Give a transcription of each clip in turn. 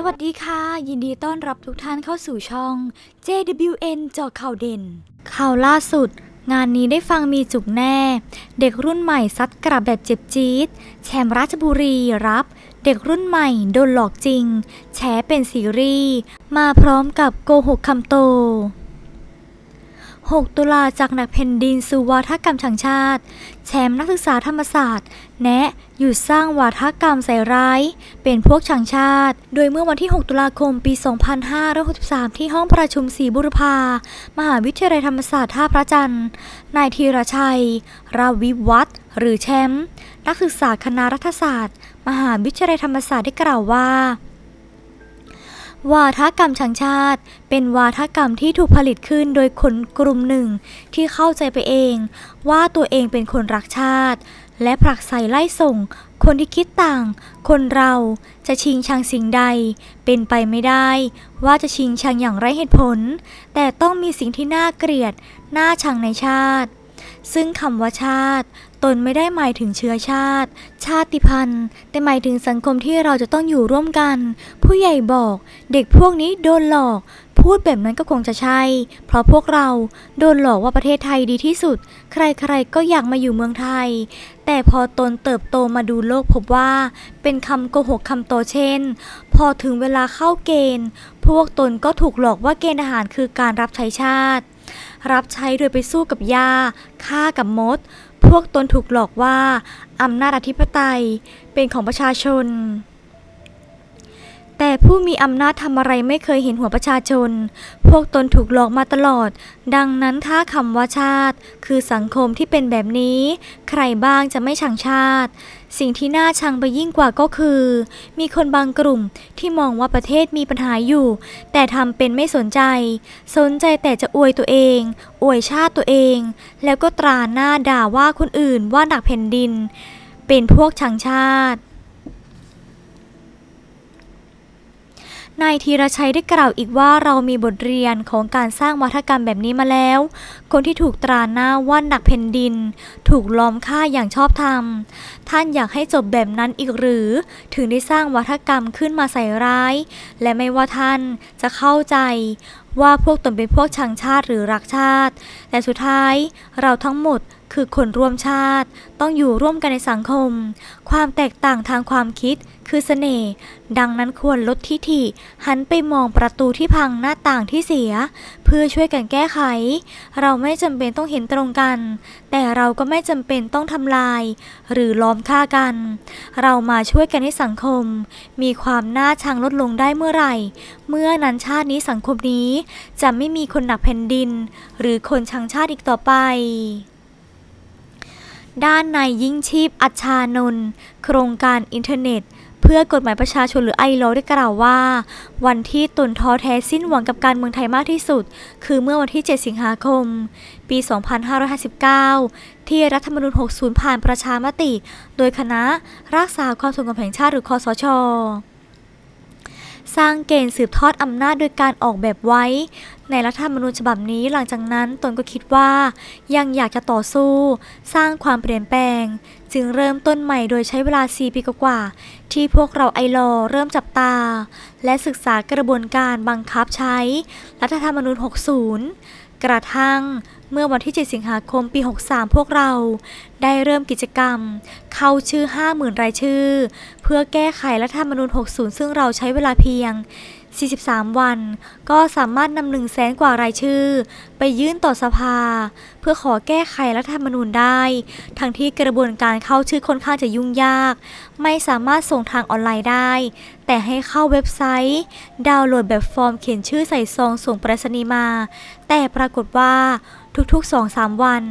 สวัสดีค่ะ ยินดีต้อนรับทุกท่านเข้าสู่ช่อง JWN เจาะข่าวเด่น ข่าวล่าสุด งานนี้ได้ฟังมีจุกแน่ เด็กรุ่นใหม่ซัดกลับแบบเจ็บจี๊ดแชมป์ราชบุรีรับ เด็กรุ่นใหม่โดนหลอกจริง แฉเป็นซีรีส์มาพร้อมกับโกหกคำโต 6 ตุลาจากหนักแผ่นดินสู่วาทกรรมทางชาติ แชมป์นักศึกษาธรรมศาสตร์ แนะหยุดสร้างวาทกรรมใส่ร้าย เป็นพวกชังชาติ โดยเมื่อวันที่ 6 ตุลาคมปี 2563 ที่ห้องประชุมศรีบุรพา มหาวิทยาลัยธรรมศาสตร์ท่าพระจันทร์ นายธีรชัย ราวิวัฒน์หรือแชมป์นักศึกษาคณะรัฐศาสตร์ มหาวิทยาลัยธรรมศาสตร์ได้กล่าวว่า วาทกรรมชังชาติ เป็นวาทกรรมที่ถูกผลิตขึ้นโดยคนกลุ่มหนึ่ง ที่เข้าใจไปเอง ว่าตัวเองเป็นคนรักชาติ และผลักใส่ไล่ส่ง คนที่คิดต่าง คนเราจะชิงชังสิ่งใด เป็นไปไม่ได้ ว่าจะชิงชังอย่างไร้เหตุผล แต่ต้องมีสิ่งที่น่าเกลียด น่าชังในชาติ ซึ่งคำว่าชาติ ตนไม่ได้หมายถึงเชื้อชาติ ชาติพันธุ์ แต่หมายถึงสังคมที่เราจะต้องอยู่ร่วมกัน ผู้ใหญ่บอก เด็กพวกนี้โดนหลอก พูดแบบนั้นก็คงจะใช่ เพราะพวกเราโดนหลอกว่าประเทศไทยดีที่สุด ใครๆก็อยากมาอยู่เมืองไทย แต่พอตนเติบโตมาดูโลกพบว่า เป็นคำโกหกคำโตเช่น พอถึงเวลาเข้าเกณฑ์ พวกตนก็ถูกหลอกว่าเกณฑ์ทหารคือการรับใช้ชาติ รับใช้โดยไปสู้กับยาฆ่ากับมด พวกตนถูกหลอกว่า อำนาจอธิปไตยเป็นของประชาชน แต่ผู้มีอำนาจทำอะไรไม่เคยเห็นหัวประชาชน พวกตนถูกหลอกมาตลอด ดังนั้นถ้าคำว่าชาติ คือสังคมที่เป็นแบบนี้ ใครบ้างจะไม่ชังชาติ สิ่งที่น่าชังไปยิ่งกว่าก็คือ มีคนบางกลุ่มที่มองว่าประเทศมีปัญหาอยู่ แต่ทำเป็นไม่สนใจ สนใจแต่จะอวยตัวเอง อวยชาติตัวเอง แล้วก็ตราหน้าด่าว่าคนอื่นว่าหนักแผ่นดิน เป็นพวกชังชาติ นายธีรชัยได้กล่าวอีกว่าเรามีบทเรียนของการสร้างวัฒกรรมแบบนี้มาแล้ว คนที่ถูกตราหน้าว่าหนักแผ่นดิน ถูกล้อมฆ่าอย่างชอบธรรม ท่านอยากให้จบแบบนั้นอีกหรือ ถึงได้สร้างวัฒกรรมขึ้นมาใส่ร้าย และไม่ว่าท่านจะเข้าใจว่าพวกตนเป็นพวกชังชาติหรือรักชาติ แต่สุดท้ายเราทั้งหมด คือคนร่วมชาติ ต้องอยู่ร่วมกันในสังคม ความแตกต่างทางความคิด คือเสน่ห์ดังนั้นควรลดทิฐิ หันไปมองประตูที่พังหน้าต่างที่เสีย เพื่อช่วยกันแก้ไข เราไม่จำเป็นต้องเห็นตรงกัน แต่เราก็ไม่จำเป็นต้องทำลาย หรือล้อมฆ่ากัน เรามาช่วยกันให้สังคม มีความน่าชังลดลงได้เมื่อไหร่ เมื่อนั้นชาตินี้สังคมนี้ จะไม่มีคนหนักแผ่นดิน หรือคนชังชาติอีกต่อไป ด้านนายยิ่งชีพอัชานนท์โครงการอินเทอร์เน็ตเพื่อกฎหมายประชาชนหรือไอโลได้กล่าวว่า วันที่ตนท้อแท้สิ้นหวังกับการเมืองไทยมากที่สุด คือเมื่อวันที่ 7 สิงหาคม ปี 2559 ที่รัฐธรรมนูญ 60 ผ่านประชามติ โดยคณะรักษาความสงบแห่งชาติหรือคอสช สร้างเกณฑ์สืบทอดอำนาจโดยการออกแบบไว้ ในรัฐธรรมนูญฉบับนี้หลังจากนั้นตนก็คิดว่า ยังอยากจะต่อสู้ สร้างความเปลี่ยนแปลง จึงเริ่มต้นใหม่โดยใช้เวลา 4 ปีกว่าๆที่พวกเราไอรอเริ่มจับตา และศึกษากระบวนการบังคับใช้ รัฐธรรมนูญ 60 กระทั่ง เมื่อวันที่ 7 สิงหาคมปี 63 พวกเรา ได้เริ่มกิจกรรม เข้าชื่อ 50,000 รายชื่อ เพื่อแก้ไขรัฐธรรมนูญ 60 ซึ่งเราใช้เวลาเพียง 43 วัน ก็สามารถนำ1 0 0 0 0แสนกว่ารายชื่อ ไปยื่นต่อสภา เพื่อขอแก้ไขรัฐธรรมนูญได้ ทั้งที่กระบวนการเข้าชื่อค่อนข้างจะยุ่งยาก ไม่สามารถส่งทางออนไลน์ได้ แต่ให้เข้าเว็บไซต์ ดาวน์โหลดแบบฟอร์มเขียนชื่อใส่ซองส่งไปรษณีย์มา แต่ปรากฏว่าทุกๆ 2-3 วัน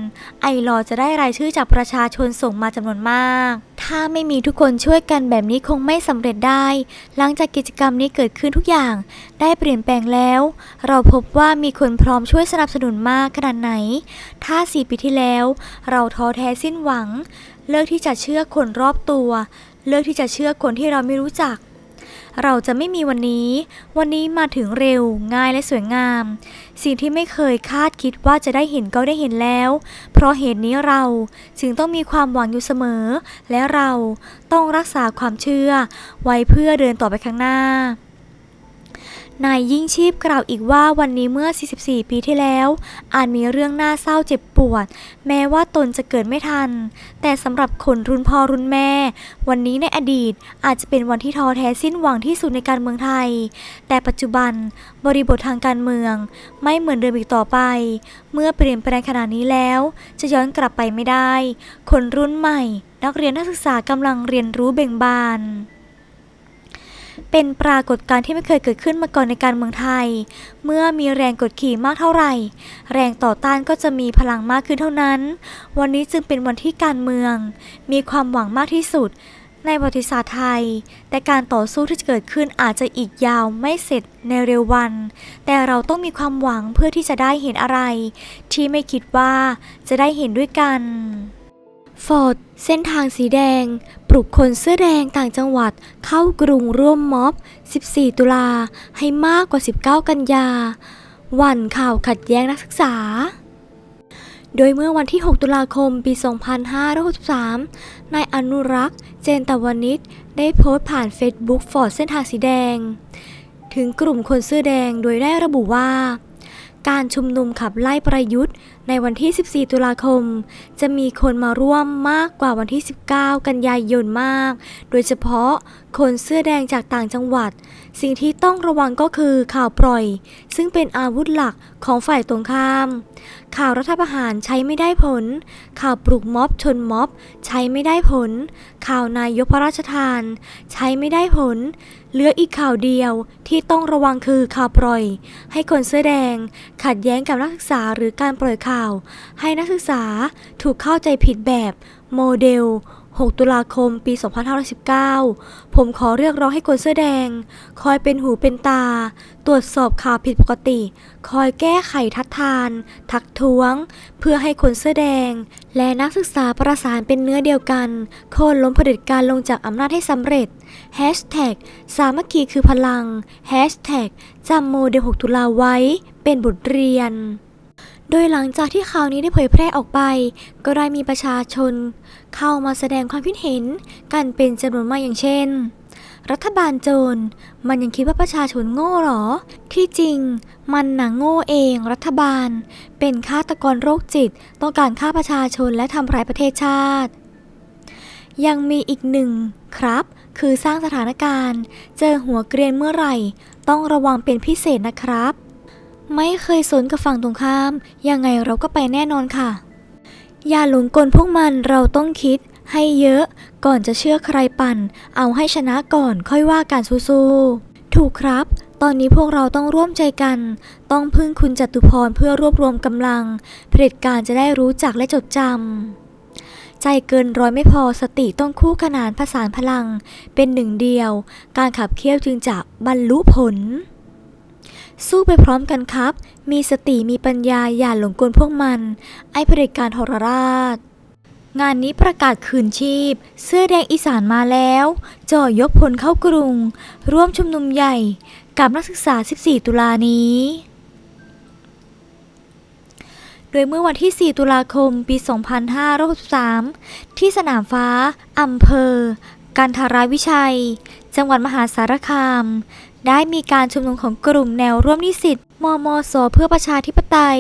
ไอรอจะได้รายชื่อจากประชาชนส่งมาจำนวนมาก ถ้าไม่มีทุกคนช่วยกันแบบนี้คงไม่สำเร็จได้ หลังจากกิจกรรมนี้เกิดขึ้นทุกอย่าง ได้เปลี่ยนแปลงแล้ว เราพบว่ามีคนพร้อมช่วยสนับสนุนมากขนาดไหน ถ้าสี่ปีที่แล้ว เราท้อแท้สิ้นหวัง เลิกที่จะเชื่อคนรอบตัว เลิกที่จะเชื่อคนที่เราไม่รู้จัก เราจะไม่มีวันนี้ วันนี้มาถึงเร็ว ง่ายและสวยงาม สิ่งที่ไม่เคยคาดคิดว่าจะได้เห็นก็ได้เห็นแล้ว เพราะเหตุนี้เราจึงต้องมีความหวังอยู่เสมอ และเราต้องรักษาความเชื่อ ไว้เพื่อเดินต่อไปข้างหน้า นายยิ่งชีพกล่าวอีกว่าวันนี้เมื่อ 44 ปีที่แล้ว อาจมีเรื่องน่าเศร้าเจ็บปวด แม้ว่าตนจะเกิดไม่ทัน แต่สำหรับคนรุ่นพ่อรุ่นแม่ วันนี้ในอดีตอาจจะเป็นวันที่ท้อแท้สิ้นหวังที่สุดในการเมืองไทย แต่ปัจจุบันบริบททางการเมือง ไม่เหมือนเดิมอีกต่อไป เมื่อเปลี่ยนแปลงขนาดนี้แล้ว จะย้อนกลับไปไม่ได้ คนรุ่นใหม่ นักเรียนนักศึกษากำลังเรียนรู้เบ่งบาน เป็นปรากฏการณ์ที่ไม่เคยเกิดขึ้นมาก่อนในการเมืองไทย เมื่อมีแรงกดขี่มากเท่าไหร่ แรงต่อต้านก็จะมีพลังมากขึ้นเท่านั้น วันนี้จึงเป็นวันที่การเมือง มีความหวังมากที่สุด ในประวัติศาสตร์ไทย แต่การต่อสู้ที่จะเกิดขึ้นอาจจะอีกยาวไม่เสร็จในเร็ววัน แต่เราต้องมีความหวังเพื่อที่จะได้เห็นอะไร ที่ไม่คิดว่าจะได้เห็นด้วยกัน ฟอร์ดเส้นทางสีแดง ปลุกคนเสื้อแดงต่างจังหวัดเข้ากรุงร่วมม็อบ 14 ตุลาให้มากกว่า 19 กันยา วันข่าวขัดแย้งนักศึกษา โดยเมื่อวันที่ 6 ตุลาคม ปี 2563 นายอนุรักษ์ เจนตวนิชได้โพสต์ผ่านเฟซบุ๊กฟอร์ดเส้นทางสีแดง ถึงกลุ่มคนเสื้อแดงโดยได้ระบุว่า การชุมนุมขับไล่ประยุทธ์ ในวันที่ 14 ตุลาคม จะมีคนมาร่วมมากกว่าวันที่ 19 กันยายนมาก โดยเฉพาะคนเสื้อแดงจากต่างจังหวัด สิ่งที่ต้องระวังก็คือข่าวปล่อย ซึ่งเป็นอาวุธหลักของฝ่ายตรงข้าม ข่าวรัฐประหารใช้ไม่ได้ผล ข่าวปลุกม็อบชนม็อบ ใช้ไม่ได้ผล ข่าวนายกพระราชทาน ใช้ไม่ได้ผล เหลืออีกข่าวเดียวที่ต้องระวังคือข่าวปล่อย ให้คนเสื้อแดง ขัดแย้งกับนักศึกษาหรือการปล่อยข่าว ให้นักศึกษาถูกเข้าใจผิดแบบ โมเดล 6 ตุลาคม ปี 2519 ผมขอเรียกร้องให้คนเสื้อแดง คอยเป็นหูเป็นตา ตรวจสอบข่าวผิดปกติ คอยแก้ไขทัดทาน ทักท้วง เพื่อให้คนเสื้อแดง และนักศึกษาประสานเป็นเนื้อเดียวกัน โค่นล้มเผด็จการลงจากอำนาจให้สำเร็จ Hashtag สามัคคีคือพลัง Hashtag จำโมเดล 6 ตุลาไว้ เป็นบทเรียน โดยหลังจากที่ข่าวนี้ได้เผยแพร่ออกไป ก็ได้มีประชาชน เข้ามาแสดงความคิดเห็นกันเป็นจำนวนมากอย่างเช่น รัฐบาลโจรมันยังคิดว่าประชาชนโง่หรอ ที่จริง มันหนังโง่เองรัฐบาล เป็นฆาตกรโรคจิต ต้องการฆ่าประชาชนและทำร้ายประเทศชาติ ยังมีอีกหนึ่งครับ คือสร้างสถานการณ์ เจอหัวเกรียนเมื่อไหร่ ต้องระวังเป็นพิเศษนะครับ ไม่เคยสนกับฝั่งตรงข้าม ยังไงเราก็ไปแน่นอนค่ะ อย่าหลงกลพวกมันเราต้องคิดให้เยอะ ก่อนจะเชื่อใครปั่น เอาให้ชนะก่อนค่อยว่าการสู้ๆถูกครับ ตอนนี้พวกเราต้องร่วมใจกัน ต้องพึ่งคุณจตุพรเพื่อรวบรวมกำลังเผด็จการจะได้รู้จักและจดจำใจเกินร้อยไม่พอสติต้องคู่ขนานผสานพลัง เป็นหนึ่งเดียว การขับเคี่ยวจึงจะบรรลุผล สู้ไปพร้อมกันครับ มีสติมีปัญญาอย่าหลงกลพวกมัน ไอ้เผด็จการทรราช งานนี้ประกาศคืนชีพ เสื้อแดงอีสานมาแล้ว จ่อยกพลเข้ากรุง ร่วมชุมนุมใหญ่กับนักศึกษา 14 ตุลานี้ โดยเมื่อวันที่ 4 ตุลาคม ปี 2563 ที่สนามฟ้า อำเภอ กันทราวิชัย จังหวัดมหาสารคาม ได้มีการชุมนุมของกลุ่มแนวร่วมนิสิตมมสเพื่อประชาธิปไตย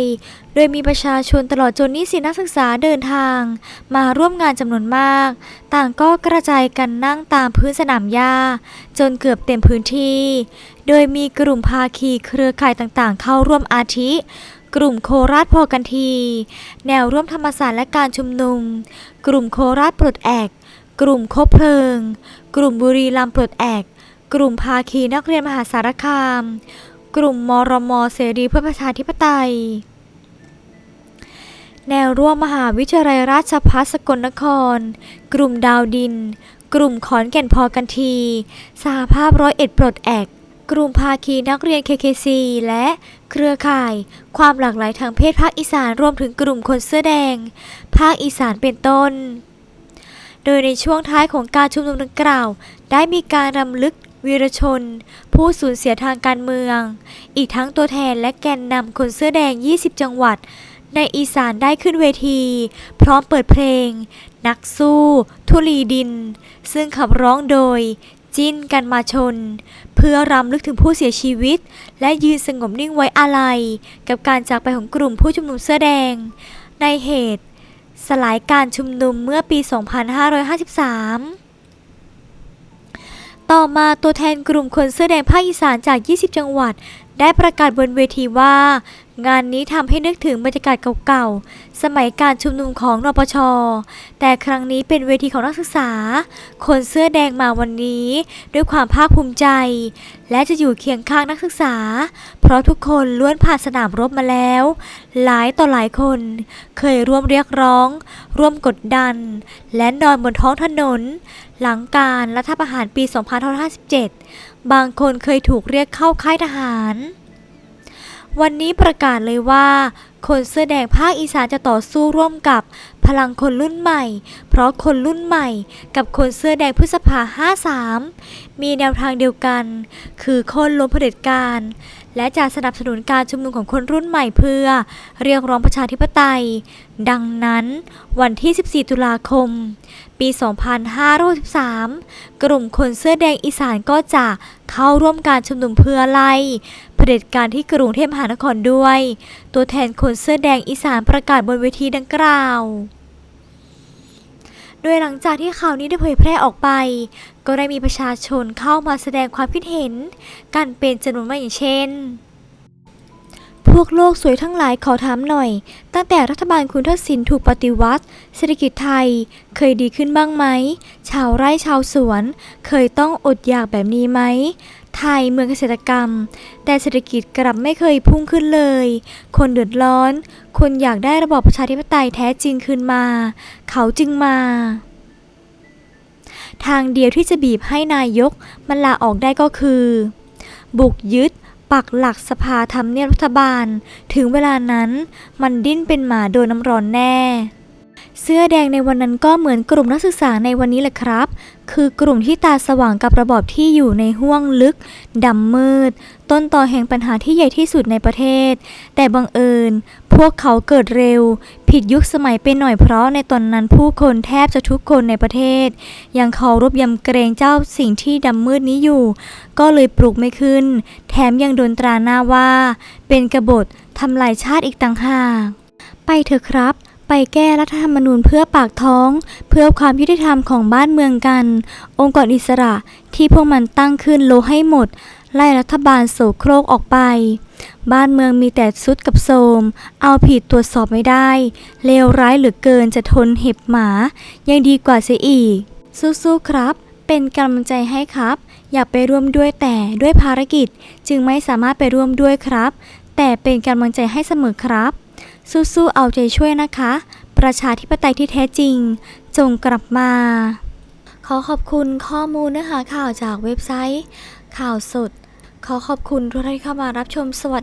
โดยมีประชาชนตลอดจนนิสิตนักศึกษาเดินทาง มาร่วมงานจำนวนมาก ต่างก็กระจายกันนั่งตามพื้นสนามหญ้า จนเกือบเต็มพื้นที่ โดยมีกลุ่มภาคีเครือข่ายต่างๆ เข้าร่วมอาทิ กลุ่มโคราชพอกันที แนวร่วมธรรมศาสตร์และการชุมนุม กลุ่มโคราชปลดแอก กลุ่มคบเพลิง กลุ่มบุรีรัมย์ปลดแอก กลุ่มภาคีนักเรียนมหาสารคาม กลุ่มมรมเสรีเพื่อประชาธิปไตย แนวร่วมมหาวิทยาลัยราชภัฏสกลนคร กลุ่มดาวดิน กลุ่มขอนแก่นพอกันทีสหภาพร้อยเอ็ดปลดแอก กลุ่มภาคีนักเรียน KKC และเครือข่าย ความหลากหลายทางเพศภาคอีสานรวมถึงกลุ่มคนเสื้อแดง ภาคอีสานเป็นต้น โดยในช่วงท้ายของการชุมนุมดังกล่าว ได้มีการรำลึก วีรชน ผู้สูญเสียทางการเมือง อีกทั้งตัวแทนและแกนนำคนเสื้อแดง 20 จังหวัด ในอีสานได้ขึ้นเวที พร้อมเปิดเพลง นักสู้ ทุลีดิน ซึ่งขับร้องโดยจจิ้นกันมาชน เพื่อรำลึกถึงผู้เสียชีวิต และยืนสงบนิ่งไว้อาลัย กับการจากไปของกลุ่มผู้ชุมนุมเสื้อแดง ในเหตุสลายการชุมนุมเมื่อปี 2553 ต่อมาตัวแทนกลุ่มคนเสื้อแดงภาคอีสานจาก 20 จังหวัด ได้ประกาศบนเวทีว่า งานนี้ทำให้นึกถึงบรรยากาศเก่าๆ สมัยการชุมนุมของนปช แต่ครั้งนี้เป็นเวทีของนักศึกษา คนเสื้อแดงมาวันนี้ ด้วยความภาคภูมิใจ และจะอยู่เคียงข้างนักศึกษา เพราะทุกคนล้วนผ่านสนามรบมาแล้ว หลายต่อหลายคน เคยร่วมเรียกร้อง ร่วมกดดัน และนอนบนท้องถนน หลังการรัฐประหารปี 2557 บางคนเคยถูกเรียกเข้าค่ายทหาร วันนี้ประกาศเลยว่า คนเสื้อแดงภาคอีสานจะต่อสู้ร่วมกับพลังคนรุ่นใหม่ เพราะคนรุ่นใหม่กับคนเสื้อแดงพฤษภา 53 มีแนวทางเดียวกัน คือโค่นล้มเผด็จการ และจะสนับสนุนการชุมนุมของคนรุ่นใหม่เพื่อ เรียกร้องประชาธิปไตย ดังนั้น วันที่ 14 ตุลาคม ปี 2563 กลุ่มคนเสื้อแดงอีสานก็จะเข้าร่วมการชุมนุมเพื่อไล่ เผด็จการที่กรุงเทพมหานครด้วย ตัวแทนคนเสื้อแดงอีสานประกาศบนเวทีดังกล่าวโดยหลังจากที่ข่าวนี้ได้เผยแพร่ออกไป ก็ได้มีประชาชนเข้ามาแสดงความคิดเห็น กันเป็นจำนวนมากอย่างเช่น พวกโลกสวยทั้งหลายขอถามหน่อย ตั้งแต่รัฐบาลคุณทักษิณถูกปฏิวัติ เศรษฐกิจไทยเคยดีขึ้นบ้างไหม ชาวไร่ชาวสวน เคยต้องอดอยากแบบนี้ไหม ไทยเมืองเกษตรกรรม แต่เศรษฐกิจกลับไม่เคยพุ่งขึ้นเลย คนเดือดร้อน คนอยากได้ระบอบประชาธิปไตยแท้จริงคืนมา เขาจึงมาทางเดียวที่จะบีบให้นายกมันลาออกได้ก็คือ บุกยึด ปักหลักสภาทำเนียบรัฐบาล ถึงเวลานั้นมันดิ้นเป็นหมาโดนน้ำร้อนแน่ เสื้อแดงในวันนั้นก็เหมือนกลุ่มนักศึกษาในวันนี้แหละครับ คือกลุ่มที่ตาสว่างกับระบอบที่อยู่ในห้วงลึกดำมืด ต้นตอแห่งปัญหาที่ใหญ่ที่สุดในประเทศ แต่บังเอิญ พวกเขาเกิดเร็ว ผิดยุคสมัยไปหน่อยเพราะในตอนนั้นผู้คนแทบจะทุกคนในประเทศ ยังเคารพยำเกรงเจ้าสิ่งที่ดำมืดนี้อยู่ ก็เลยปลุกไม่ขึ้น แถมยังโดนตราหน้าว่า เป็นกบฏทำลายชาติอีกต่างหากไปเถอะครับ ไปแก้รัฐธรรมนูญเพื่อปากท้อง เพื่อความยุติธรรมของบ้านเมืองกัน องค์กรอิสระที่พวกมันตั้งขึ้นโลให้หมด ไล่รัฐบาลโสโครกออกไป บ้านเมืองมีแต่ซุดกับโทมเอาผิดตรวจสอบไม่ได้ เลวร้ายเหลือเกินจะทนเห็บหมา ยังดีกว่าเสียอีก สู้ๆครับ เป็นกำลังใจให้ครับ อยากไปร่วมด้วยแต่ด้วยภารกิจจึงไม่สามารถไปร่วมด้วยครับ แต่เป็นกำลังใจให้เสมอครับ สู้ๆเอาใจช่วยนะคะ ประชาธิปไตยที่แท้จริง จงกลับมา ขอขอบคุณข้อมูลเนื้อหาข่าวจากเว็บไซต์ ข่าวสด ขอขอบคุณทุกท่านที่เข้ามารับชมสวัส